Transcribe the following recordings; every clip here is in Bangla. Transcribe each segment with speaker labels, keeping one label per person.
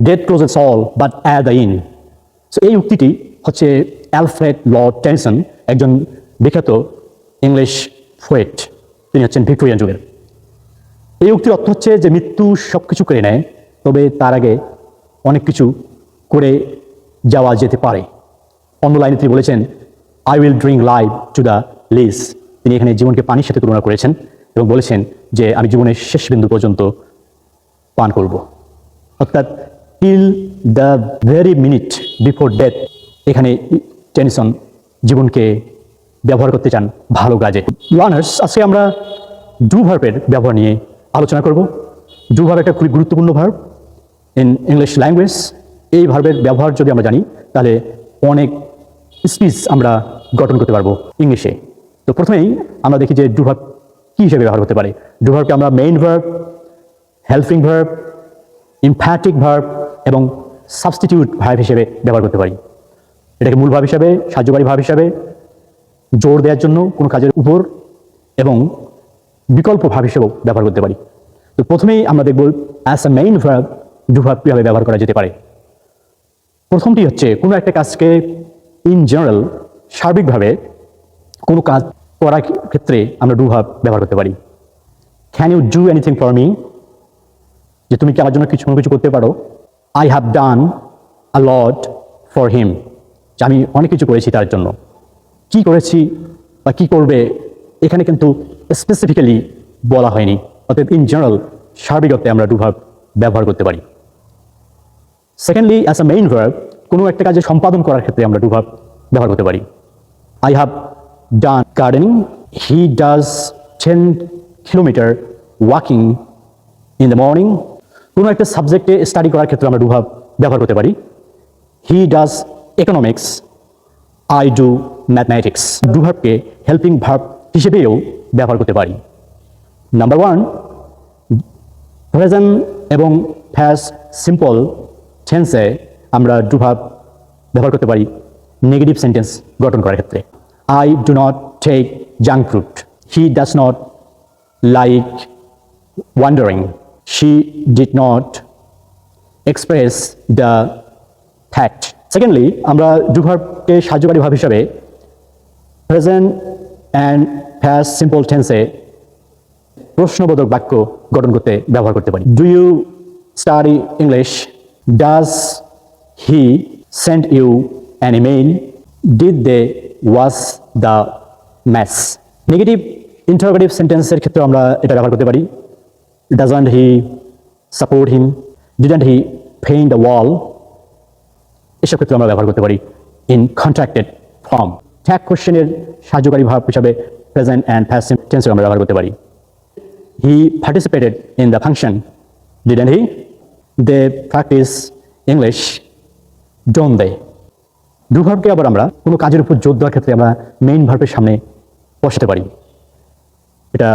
Speaker 1: Death closes all but at the end so এই উক্তিটি হচ্ছে অ্যালফ্রেড লর্ড টেনসন একজন বিখ্যাত ইংলিশ পোয়েট তিনি হচ্ছেন ভিক্টোরিয়ান যুগের। এই উক্তির অর্থ হচ্ছে যে মৃত্যু সব কিছু করে নেয়, তবে তার আগে অনেক কিছু করে যাওয়া যেতে পারে। অন্য লাইনে তিনি বলেছেন I will drink life to the lees তিনি এখানে জীবনকে পানির সাথে তুলনা করেছেন এবং বলেছেন যে আমি জীবনের শেষ বিন্দু পর্যন্ত পান করব। অর্থাৎ till the very minute before death এখানে টেনিসন জীবনকে ব্যবহার করতে চান ভালো কাজে। লার্নার্স, আজকে আমরা ডু ভার্বের ব্যবহার নিয়ে আলোচনা করব। ডু ভার্ব একটা খুবই গুরুত্বপূর্ণ ভার্ব ইন ইংলিশ ল্যাঙ্গুয়েজ এই ভার্বের ব্যবহার যদি আমরা জানি, তাহলে অনেক স্পিচ আমরা গঠন করতে পারব ইংলিশে তো প্রথমেই আমরা দেখি যে ডু ভার্ব কী হিসেবে ব্যবহার করতে পারে। ডু ভার্বকে আমরা main verb helping verb emphatic verb এবং সাবস্টিটিউট ভার্ব হিসেবে ব্যবহার করতে পারি। এটাকে মূল ভাব হিসাবে, সাহায্যকারী ভাব হিসাবে, জোর দেওয়ার জন্য কোনো কাজের উপর এবং বিকল্প ভাব হিসেবেও ব্যবহার করতে পারি। তো প্রথমেই আমরা দেখব as a main verb do কীভাবে ব্যবহার করা যেতে পারে। প্রথমটি হচ্ছে কোনো একটা কাজকে ইন জেনারেল সার্বিকভাবে কোনো কাজ করার ক্ষেত্রে আমরা ডু ভার্ব ব্যবহার করতে পারি। Can you do anything for me যে তুমি কি আমার জন্য কিছু কোনো কিছু করতে পারো? I have done a lot for him আমি অনেক কিছু করেছি তার জন্য। কি করেছি বা কি করবে এখানে কিন্তু স্পেসিফিক্যালি বলা হয়নি। অর্থাৎ ইন জেনারেল সার্বিক অর্থে আমরা ডু ব্যবহার করতে পারি। Secondly as a main verb কোনো একটা কাজে সম্পাদন করার ক্ষেত্রে আমরা ডু ভার্ব ব্যবহার করতে পারি। I have done gardening he does ten kilometre walking in the morning কোনো একটা সাবজেক্টে স্টাডি করার ক্ষেত্রে আমরা ডু ভার্ব ব্যবহার করতে পারি। He does economics I do mathematics do ভার্বকে helping verb হিসেবেও ব্যবহার করতে পারি। নাম্বার ওয়ান প্রেজেন্ট এবং ফ্যাস সিম্পল টেন্সে আমরা ডু ভার্ব ব্যবহার করতে পারি নেগেটিভ সেন্টেন্স গঠন করার ক্ষেত্রে। I do not take junk fruit he does not like wandering she did not express the fact secondly আমরা ভার্বকে সাহায্যকারী ভাব হিসাবে প্রেজেন্ট অ্যান্ড ফ্যাস সিম্পল টেন্সে প্রশ্নবোধক বাক্য গঠন করতে ব্যবহার করতে পারি। Do you study English does he send you an email did they was the maths negative interrogative সেন্টেন্সের ক্ষেত্রে আমরা এটা ব্যবহার করতে পারি। Doesn't he support him didn't he paint the wall এসব ক্ষেত্রে আমরা ব্যবহার করতে পারি ইন কন্ট্রাক্টেড ফর্ম ট্যাগ কোশ্চেনের সাহায্যকারী ভাব হিসাবে প্রেজেন্ট অ্যান্ড প্যাসিভ টেন্সের আমরা ব্যবহার করতে পারি। He participated in the function didn't he they practise English don't they do ভার্বকে আবার আমরা কোনো কাজের উপর জোর দেওয়ার ক্ষেত্রে আমরা মেইন ভার্বের সামনে বসাতে পারি। এটা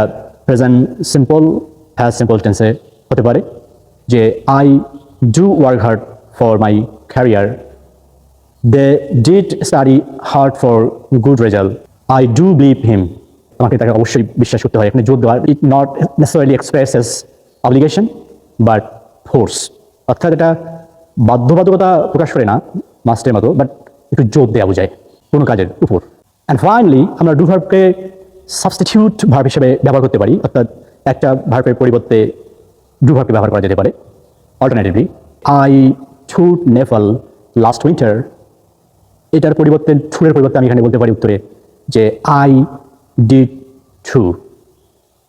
Speaker 1: প্রেজেন্ট সিম্পল হ্যাজ সিম্পল টেন্সে হতে পারে, যে I do work hard for my career they did study hard for good result I do believe him আমাকে তাকে অবশ্যই বিশ্বাস করতে হয়। এখানে জোর দেওয়া it not necessarily express as obligation but force অর্থাৎ এটা বাধ্যবাধকতা প্রকাশ করে না মাস্টের মতো বাট একটু জোর দেওয়া বোঝায় কোনো কাজের উপর। অ্যান্ড ফাইনালি আমরা ডু ভার্বকে সাবস্টিটিউট ভার্ব হিসেবে ব্যবহার করতে পারি, অর্থাৎ একটা ভার্বের পরিবর্তে ডু ব্যবহার করা যেতে পারে। অল্টারনেটিভলি আই টুট নেফল লাস্ট উইন্টার এটার পরিবর্তে ঠুরের পরিবর্তে আমি এখানে বলতে পারি উত্তরে যে আই ডিড টু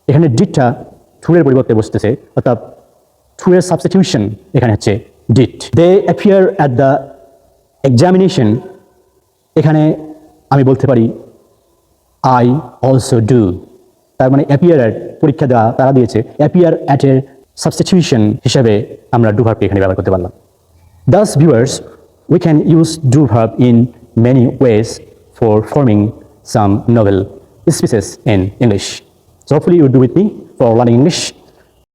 Speaker 1: এখানে ডিটটা ঠুরের পরিবর্তে বসতেছে, অর্থাৎ ঠুরের সাবস্টিটিউশন এখানে হচ্ছে did they appear at the examination এখানে আমি বলতে পারি আই অলসো ডু তার মানে অ্যাপিয়ার পরীক্ষা দেওয়া তারা দিয়েছে অ্যাপিয়ার অ্যাট সাবস্টিটিউশন হিসাবে আমরা ডু এখানে ব্যবহার করতে পারলাম দাস viewers, we can use do verb in many ways for forming some novel speeches in English So hopefully you do with me for learning English.